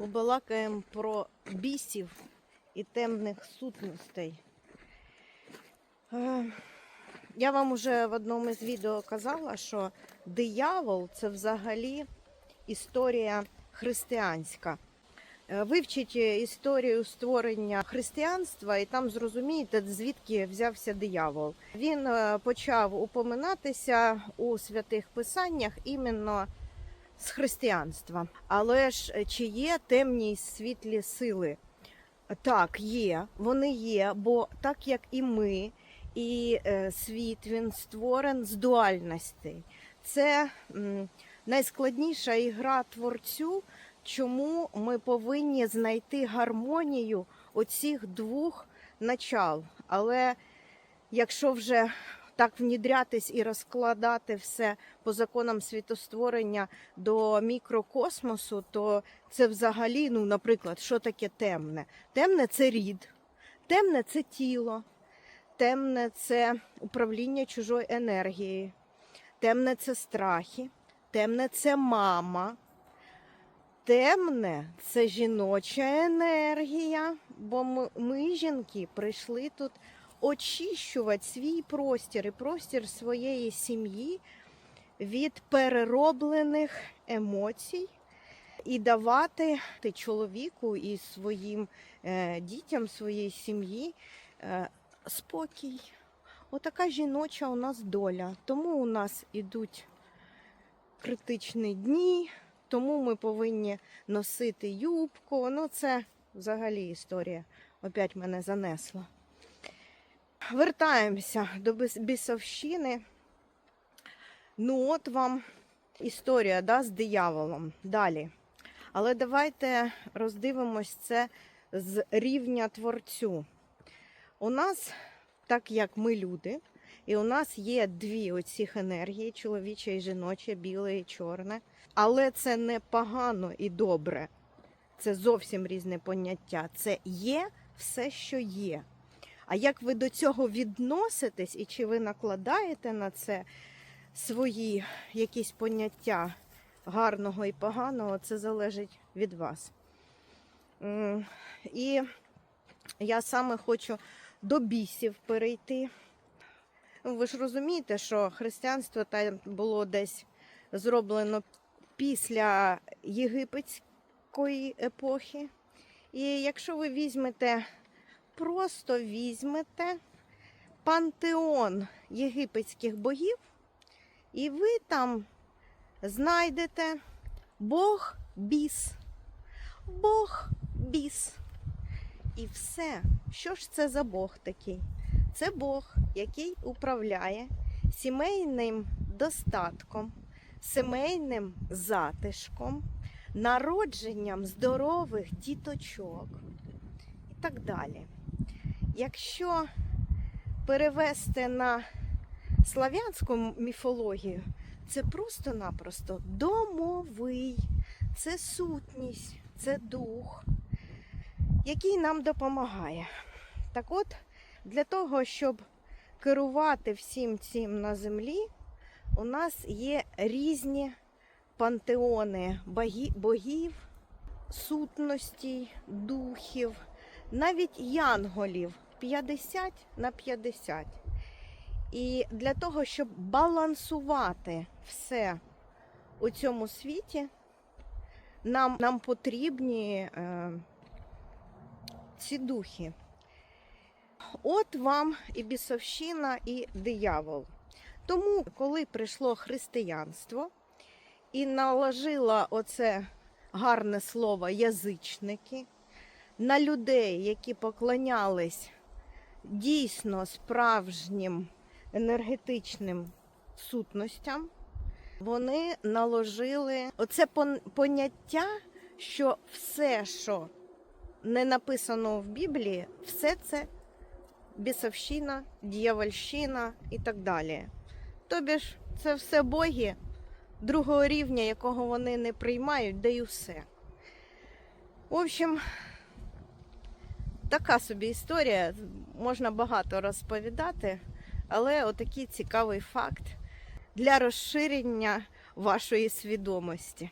побалакаємо про бісів і темних сутностей. Е, Я вам уже в одному із відео казала, що диявол це взагалі історія християнська. Е, Вивчіть історію створення християнства, і там зрозумієте, звідки взявся диявол. Він е, почав упоминатися у святих писаннях іменно з християнства. Але ж е, чи є темні й світлі сили? Так, є, вони є, бо так як і ми, і е, світ він створений з дуальностей. Це найскладніша ігра творцю, чому ми повинні знайти гармонію оцих двох начал. Але якщо вже так внідрятись і розкладати все по законам світостворення до мікрокосмосу, то це взагалі, ну, наприклад, що таке темне? Темне це рід, темне це тіло, темне це управління чужою енергією, темне це страхи, темне це мама. Темне це жіноча енергія, бо ми, ми, жінки, прийшли тут очищувати свій простір і простір своєї сім'ї від перероблених емоцій і давати чоловіку і своїм е, дітям, своїй сім'ї е, спокій. Отака жіноча у нас доля. Тому у нас ідуть критичні дні, тому ми повинні носити юбку. Ну, це взагалі історія. Опять мене занесла. Вертаємося до бісовщини. Ну, от вам історія да, з дияволом. Далі. Але давайте роздивимось це з рівня творцю. У нас, так як ми люди, і у нас є дві оцих енергії: чоловіча і жіноча, біле і чорне. Але це не погано і добре. Це зовсім різне поняття. Це є все, що є. А як ви до цього відноситесь, і чи ви накладаєте на це свої якісь поняття гарного і поганого, це залежить від вас. І я саме хочу до бісів перейти. Ви ж розумієте, що християнство там було десь зроблено після єгипетської епохи. І якщо ви візьмете, просто візьмете пантеон єгипетських богів, і ви там знайдете Бог біс. Бог біс. І все. Що ж це за Бог такий? Це Бог, який управляє сімейним достатком, сімейним затишком, народженням здорових діточок і так далі. Якщо перевести на слав'янську міфологію, це просто-напросто домовий, це сутність, це дух, який нам допомагає. Так от, для того, щоб керувати всім цим на землі, у нас є різні пантеони богів, сутностей, духів, навіть янголів 50 на 50. І для того, щоб балансувати все у цьому світі, нам, нам потрібні е, ці духи. От вам і бісовщина, і диявол. Тому, коли прийшло християнство і наложило оце гарне слово язичники на людей, які поклонялись дійсно справжнім енергетичним сутностям, вони наложили оце поняття, що все, що не написано в Біблії, все це бісовщина, дьявольщина і так далі. Тобі ж це все боги другого рівня, якого вони не приймають, де й усе. В общем, така собі історія, можна багато розповідати, але отакий цікавий факт для розширення вашої свідомості.